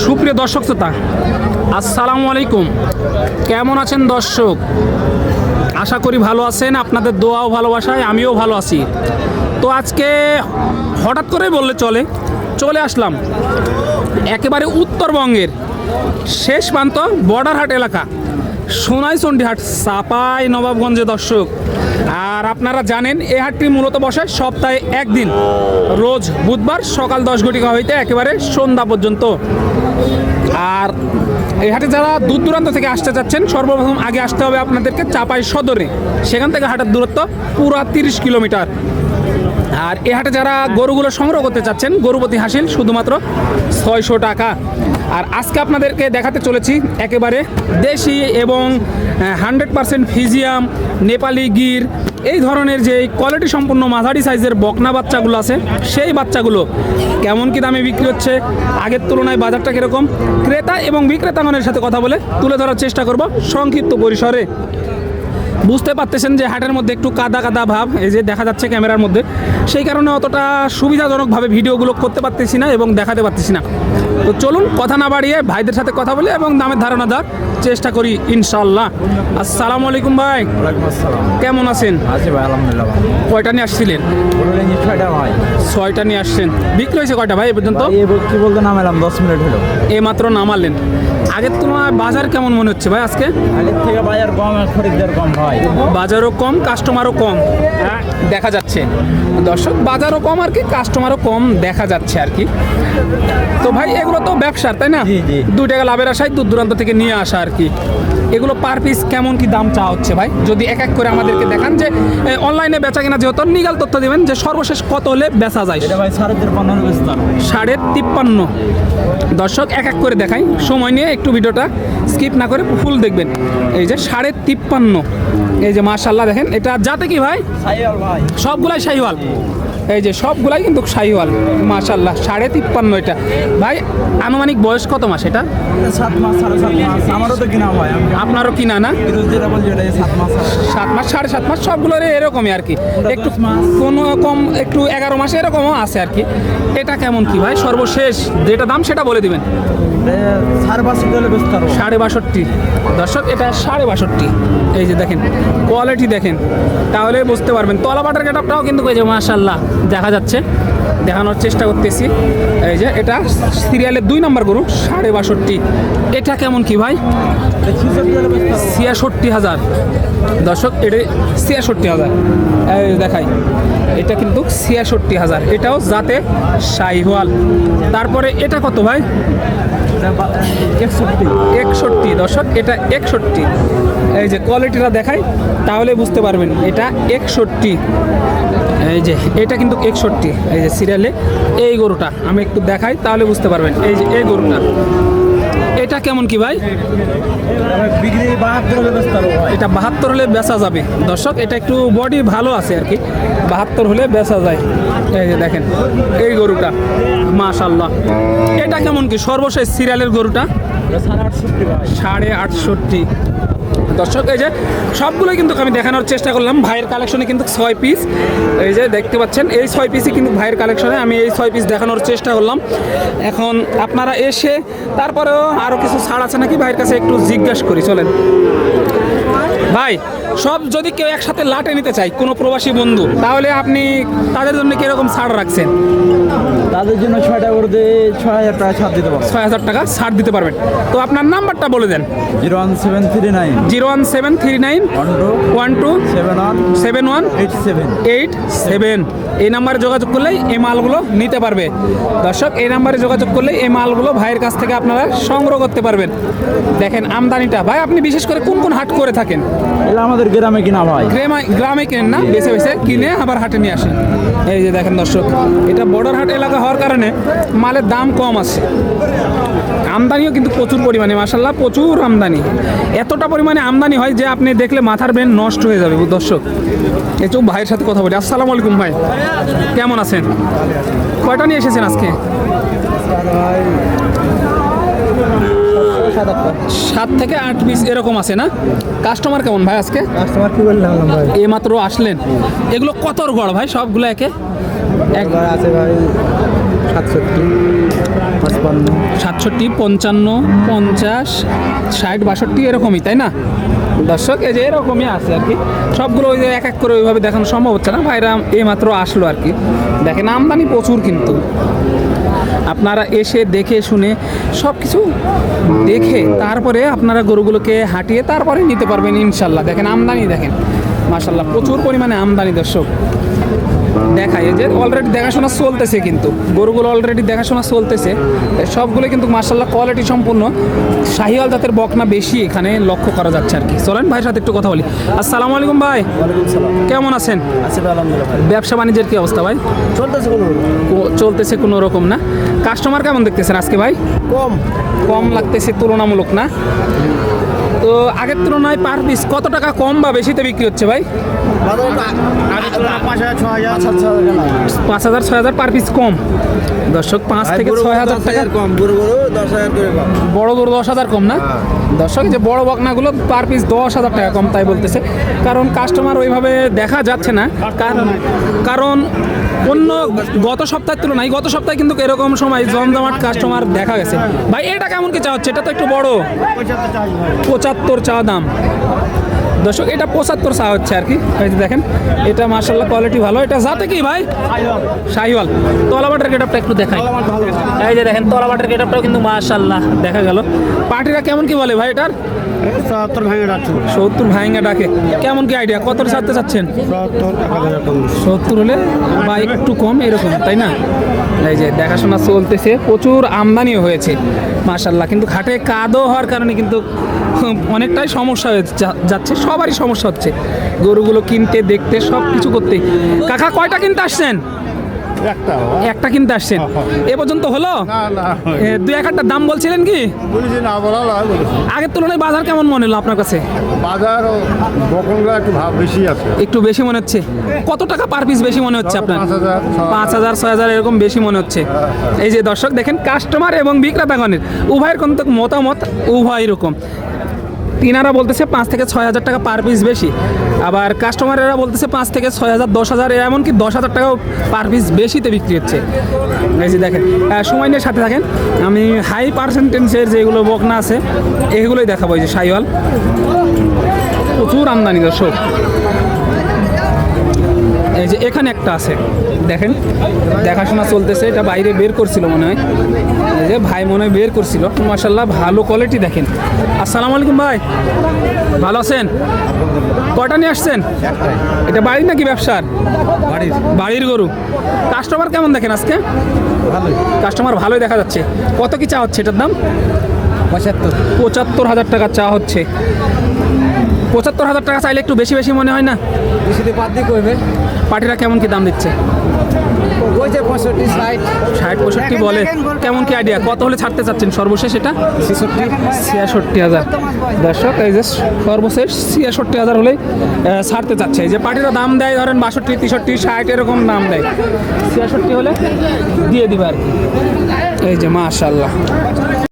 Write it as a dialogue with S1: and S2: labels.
S1: সুপ্রিয় দর্শক শ্রোতা, আসসালামু আলাইকুম। কেমন আছেন দর্শক? আশা করি ভালো আছেন, আপনাদের দোয়াও ভালোবাসায়, আমিও ভালো আছি। তো আজকে হঠাৎ করে বললে চলে চলে আসলাম। একেবারে উত্তরবঙ্গের শেষ প্রান্ত বর্ডার হাট এলাকা সোনাইচন্ডী হাট চাপাই নবাবগঞ্জে দর্শক। আর আপনারা জানেন এই হাটটি মূলত বসে সপ্তাহে একদিন। রোজ বুধবার সকাল দশ ঘটিকা হইতে একেবারে সন্ধ্যা পর্যন্ত। আর এই হাটে যারা দূর দূরান্ত থেকে আসতে চাচ্ছেন, সর্বপ্রথম আগে আসতে হবে আপনাদেরকে চাপাই সদরে। সেখান থেকে হাটের দূরত্ব পুরা তিরিশ কিলোমিটার। আর এ হাটে যারা গরুগুলো সংগ্রহ করতে চাচ্ছেন গরুপতি হাসিল শুধুমাত্র ছয়শো টাকা। আর আজকে আপনাদেরকে দেখাতে চলেছি একেবারে দেশি এবং হান্ড্রেড পারসেন্ট ফিজিয়াম, নেপালি গির, এই ধরনের যে কোয়ালিটি সম্পূর্ণ মাঝারি সাইজের বকনা বাচ্চাগুলো আছে, সেই বাচ্চাগুলো কেমন কি দামে বিক্রি হচ্ছে, আগের তুলনায় বাজারটা কীরকম? ক্রেতা এবং বিক্রেতাগণের সাথে কথা বলে তুলে ধরার চেষ্টা করব সংক্ষিপ্ত পরিসরে। বুঝতে পারতেছেন যে হাটের মধ্যে একটু কাদা কাদা ভাব এই যে দেখা যাচ্ছে ক্যামেরার মধ্যে। সেই কারণে অতটা সুবিধাজনকভাবে ভিডিওগুলো করতে পারতেছি না এবং দেখাতে পারতেছি না। তো চলুন কথা না বাড়িয়ে ভাইদের সাথে কথা বলি এবং দামের ধারণা দেওয়ার চেষ্টা করি ইনশাল্লাহ আসসালামু আলাইকুম ভাই।
S2: আসসালাম।
S1: কেমন আছেন? কয়টা নিয়ে আসছিলেন?
S2: ছয়টা
S1: নিয়ে আসছেন। বিক্রি হয়েছে কয়টা ভাই এ পর্যন্ত?
S2: কি বলতে নামালাম দশ মিনিট হলো।
S1: এই মাত্র নামালেন। আগের তুলনায় বাজার কেমন মনে হচ্ছে ভাই আজকে?
S2: আগের থেকে বাজার কম আর খরিদ্দার কম ভাই।
S1: বাজারও কম কাস্টমারও কম। দেখা যাচ্ছে। দর্শক বাজারও কম আর কি কাস্টমারও কম দেখা যাচ্ছে আর কি। তো ভাই এগুলো তো ব্যবসার তাই না?
S2: জি, জি।
S1: দু টাকা লাভের আশায় দূর দূরান্ত থেকে নিয়ে আসা আর কি। এগুলো পার পিস কেমন কি দাম চাওয়া হচ্ছে ভাই? যদি এক এক করে আমাদেরকে দেখান যে অনলাইনে বেচা কিনা যেহেতু নিগাল তথ্য দেবেন যে সর্বশেষ কত হলে বেচা যায়?
S2: সাড়ে
S1: তিপ্পান্ন। দর্শক এক এক করে দেখাই। সময় নিয়ে একটু ভিডিওটা স্কিপ না করে ফুল দেখবেন। এই যে সাড়ে তিপ্পান্ন। এই যে মাশাল্লাহ দেখেন এটা যাতে কি ভাই?
S2: ভাই।
S1: সবগুলাই শাহিওয়াল এই যে সবগুলাই কিন্তু শাহিওয়াল মাশাল্লাহ সাড়ে তিপ্পান্ন এটা ভাই আনুমানিক বয়স কত মাস এটা?
S2: সাত মাস সাড়ে সাত মাস। আমারও তো কিনা আমি
S1: আপনারও কিনা না?
S2: সাত মাস
S1: সাড়ে সাত মাস সবগুলোর এরকমই আর কি। একটু। কোনো কম একটু এগারো মাস এরকমও আছে আর কি। এটা কেমন কি ভাই? সর্বশেষ যেটা দাম সেটা বলে দিবেন।
S2: সাড়ে
S1: সাড়ে বাষট্টি। দর্শক এটা সাড়ে বাষট্টি। এই যে দেখেন কোয়ালিটি দেখেন, তাহলে বুঝতে পারবেন। তলা বাটার গেটআপটাও কিন্তু এই যে মাশাল্লাহ দেখা যাচ্ছে। দেখানোর চেষ্টা করতেছি। এই যে, এটা সিরিয়ালের দুই নাম্বার গরু, সাড়ে বাষট্টি। এটা কেমন কি ভাই? ছিয়াষট্টি হাজার। দর্শক, এটা ছিয়াষট্টি হাজার। দেখাই, এটা কিন্তু ছিয়াষট্টি হাজার। এটাও যাতে শাহিওয়াল। তারপরে এটা কত ভাই?
S2: একষট্টি।
S1: একষট্টি, দর্শক, এটা একষট্টি। এই যে কোয়ালিটিটা দেখাই, তাহলে বুঝতে পারবেন, এটা একষট্টি। এই যে, এটা কিন্তু একষট্টি। এই যে সিরিয়ালে এই গরুটা, আমি একটু দেখাই, তাহলে বুঝতে পারবেন। এই যে, এই গরুটা। এটা কেমন কি ভাই? এটা বাহাত্তর হলে বেচা যাবে। দর্শক, এটা একটু বডি ভালো আছে আর কি। বাহাত্তর হলে বেচা যায়। এই যে দেখেন, এই গরুটা মাশাল্লাহ এটা কেমন কি? সর্বশেষ সিরিয়ালের গরুটা?
S2: সাড়ে আটষট্টি।
S1: দর্শক, এই যে সবগুলোই কিন্তু আমি দেখানোর চেষ্টা করলাম। ভাইয়ের কালেকশনে কিন্তু ছয় পিস এই যে দেখতে পাচ্ছেন, এই ছয় পিসই কিন্তু ভাইয়ের কালেকশনে আমি এই ছয় পিস দেখানোর চেষ্টা করলাম। এখন আপনারা এসে তারপরেও আরও কিছু ছাড় আছে নাকি? ভাইয়ের কাছে একটু জিজ্ঞাসা করি, চলেন। ভাই সব যদি কেউ একসাথে লাটে নিতে চায় কোনো প্রবাসী বন্ধু তাহলে আপনি তাদের জন্য কীরকম ছাড় রাখছেন?
S2: তাদের জন্য ছয়টা করতে ছয় হাজার টাকা ছাড় দিতে পারব।
S1: ছয় হাজার টাকা ছাড় দিতে পারবেন। তো আপনার নাম্বারটা বলে দেন।
S2: Zero one seven three nine.
S1: Zero one seven three nine
S2: one two
S1: one two
S2: seven one
S1: seven one
S2: eight seven.
S1: Eight seven. এই নাম্বারে যোগাযোগ করলেই এই মালগুলো নিতে পারবে। দর্শক এই নাম্বারে যোগাযোগ করলেই এই মালগুলো ভাইয়ের কাছ থেকে আপনারা সংগ্রহ করতে পারবেন। দেখেন আমদানিটা। ভাই আপনি বিশেষ করে কোন কোন হাট করে থাকেন?
S2: এটা আমাদের গ্রামে কিনা ভাই?
S1: গ্রামে কেনেন না? বেছে বেছে কিনে আবার হাটে নিয়ে আসেন। এই যে দেখেন দর্শক, এটা বর্ডার হাট এলাকা হওয়ার কারণে মালের দাম কম আছে। আমদানিও কিন্তু প্রচুর পরিমাণে মাসাল্লাহ প্রচুর আমদানি। এতটা পরিমাণে আমদানি হয় যে আপনি দেখলে মাথার ব্রেন নষ্ট হয়ে যাবে, দর্শক। এই চুপ ভাইয়ের সাথে কথা বলি। আসসালামু আলাইকুম ভাই। কেমন আছেন? কয়টা নিয়ে এসেছেন আজকে? সাত থেকে আট পিস এরকম আছে না? কাস্টমার কেমন ভাই আজকে?
S2: কাস্টমার কি বললাম ভাই?
S1: এই মাত্র আসলেন। এগুলো কতর গড় ভাই সবগুলো একে? এক
S2: আছে ভাই সাতষট্টি
S1: পঞ্চান্ন পঞ্চাশ ষাট বাষট্টি এরকমই তাই না? দর্শক এই যে এরকমই আছে আর কি। সবগুলো ওই যে এক এক করে ওইভাবে দেখানো সম্ভব হচ্ছে না। ভাইরা এই মাত্র আসলো আর কি। দেখেন আমদানি প্রচুর কিন্তু। আপনারা এসে দেখে শুনে সব কিছু দেখে তারপরে আপনারা গরুগুলোকে হাঁটিয়ে তারপরে নিতে পারবেন ইনশাল্লাহ। দেখেন আমদানি দেখেন। মাসাল্লাহ প্রচুর পরিমাণে আমদানি দর্শক। দেখায়। যে অলরেডি দেখাশোনা চলতেছে কিন্তু। গরুগুলো অলরেডি দেখাশোনা চলতেছে। সবগুলো কিন্তু মার্শাল্লাহ কোয়ালিটি সম্পূর্ণ। শাহিওয়াল জাতের বকনা বেশি এখানে লক্ষ্য করা যাচ্ছে আর কি। চলেন ভাইয়ের সাথে একটু কথা বলি। আসসালামু আলাইকুম ভাই। কেমন আছেন? ব্যবসা বাণিজ্যের কি অবস্থা ভাই?
S2: চলতেছে
S1: চলতেছে কোনো রকম না। কাস্টমার কেমন দেখতেছেন আজকে ভাই?
S2: কম।
S1: কম লাগতেছে তুলনামূলক না? তো আগের তুলনায় পার পিস কত টাকা কম বা বেশিতে বিক্রি হচ্ছে ভাই?
S2: পাঁচ হাজার
S1: ছয় হাজার। পার পিস কম। দর্শক পাঁচ থেকে ছয় হাজার টাকা
S2: কম দশ হাজার করে
S1: বড় দশ হাজার কম না? দর্শক যে বড় বকনাগুলো পার পিস দশ হাজার টাকা কম তাই বলতেছে। কারণ কাস্টমার ওইভাবে দেখা যাচ্ছে না। কারণ কারণ অন্য গত সপ্তাহের তুলনায় গত সপ্তাহে কিন্তু এরকম সময় জমজমাট কাস্টমার দেখা গেছে। ভাই এটা কেমন কি চা হচ্ছে? এটা তো একটু বড়। পঁচাত্তর চা দাম। দর্শক এটা পঁচাত্তর চা হচ্ছে আর কি। এই যে দেখেন এটা মার্শাল্লাহ কোয়ালিটি ভালো। এটা যাতে কি ভাই? শাহিওয়াল। তলাবাটের গেটআপটা একটু দেখাই। এই যে দেখেন তলাবাটের গেটআপটাও কিন্তু মার্শাল্লাহ দেখা গেল। পার্টিরা কেমন কি বলে ভাই এটার?
S2: সত্তর ভেঙে রাখছো
S1: সত্তর ভাইঙ্গা ডাকে। কেমন কি আইডিয়া কত ছাড়তে চাচ্ছেন?
S2: সত্তর
S1: হলে বা একটু কম এরকম তাই না? এই যে দেখাশোনা চলতেছে প্রচুর আমদানিও হয়েছে মার্শাল্লাহ কিন্তু ঘাটে কাদও হওয়ার কারণে কিন্তু অনেকটাই সমস্যা হয়ে যাচ্ছে সবারই সমস্যা হচ্ছে। গরুগুলো কিনতে দেখতে সব কিছু করতে। কাকা কয়টা কিনতে আসছেন?
S3: একটা
S1: একটা কিনতে আসছেন? এ পর্যন্ত হলো? দুই এক একটা দাম বলছিলেন কি? আগের তুলনায় বাজার কেমন মনে হলো আপনার কাছে?
S3: বাজার একটু ভাব বেশি আছে।
S1: একটু বেশি মনে হচ্ছে। কত টাকা পার পিস বেশি মনে হচ্ছে আপনার।
S3: পাঁচ হাজার
S1: ছয় হাজার। এরকম বেশি মনে হচ্ছে। এই যে দর্শক দেখেন কাস্টমার এবং বিক্রেতাগণের উভয়ের কিন্তু মতামত উভয় রকম তিনারা বলতেছে পাঁচ থেকে ছয় হাজার টাকা পার পিস বেশি। আবার কাস্টমারেরা বলতেছে পাঁচ থেকে ছয় হাজার, দশ হাজার এমনকি দশ হাজার টাকাও পার পিস বেশিতে বিক্রি হচ্ছে। এই যে দেখেন সময় নিয়ে সাথে থাকেন। আমি হাই পার্সেন্টেন্সের যেগুলো বকনা আছে, এগুলোই দেখাবো এই যে সাইওয়াল। প্রচুর আমদানি দর্শক। এই যে এখানে একটা আছে। দেখেন দেখাশোনা চলতেছে এটা বাইরে বের করছিল মনে হয়। যে ভাই মনে হয় বের করছিল। মাসাল্লাহ ভালো কোয়ালিটি দেখেন। আসসালামু আলাইকুম ভাই। ভালো আছেন? কটা নিয়ে আসছেন? এটা বাড়ির নাকি ব্যবসার?
S2: বাড়ির।
S1: বাড়ির গরু। কাস্টমার কেমন দেখেন আজকে?
S2: ভালোই।
S1: কাস্টমার ভালোই দেখা যাচ্ছে। কত কি চা হচ্ছে এটার দাম?
S2: পঁচাত্তর।
S1: পঁচাত্তর হাজার টাকা চা হচ্ছে। পঁচাত্তর হাজার টাকা চাইলে একটু বেশি বেশি মনে হয় না?
S2: বেশি দিয়ে বাদ দিয়ে করবে
S1: পার্টিরা কেমন কি দাম দিচ্ছে?
S2: যে পঁয়ষট্টি ষাট।
S1: ষাট পঁয়ষট্টি বলে। কেমন কি আইডিয়া কত হলে ছাড়তে চাচ্ছেন? সর্বশেষ এটা?
S2: ছেষট্টি।
S1: ছিয়াষট্টি হাজার। দর্শক এই যে সর্বশেষ ছিয়াষট্টি হাজার হলেই ছাড়তে চাচ্ছে। এই যে পার্টিরা দাম দেয় ধরেন বাষট্টি তেষট্টি ষাট এরকম দাম দেয়। ছিয়াষট্টি হলে দিয়ে দিবে আর কি। এই যে মাশাল্লাহ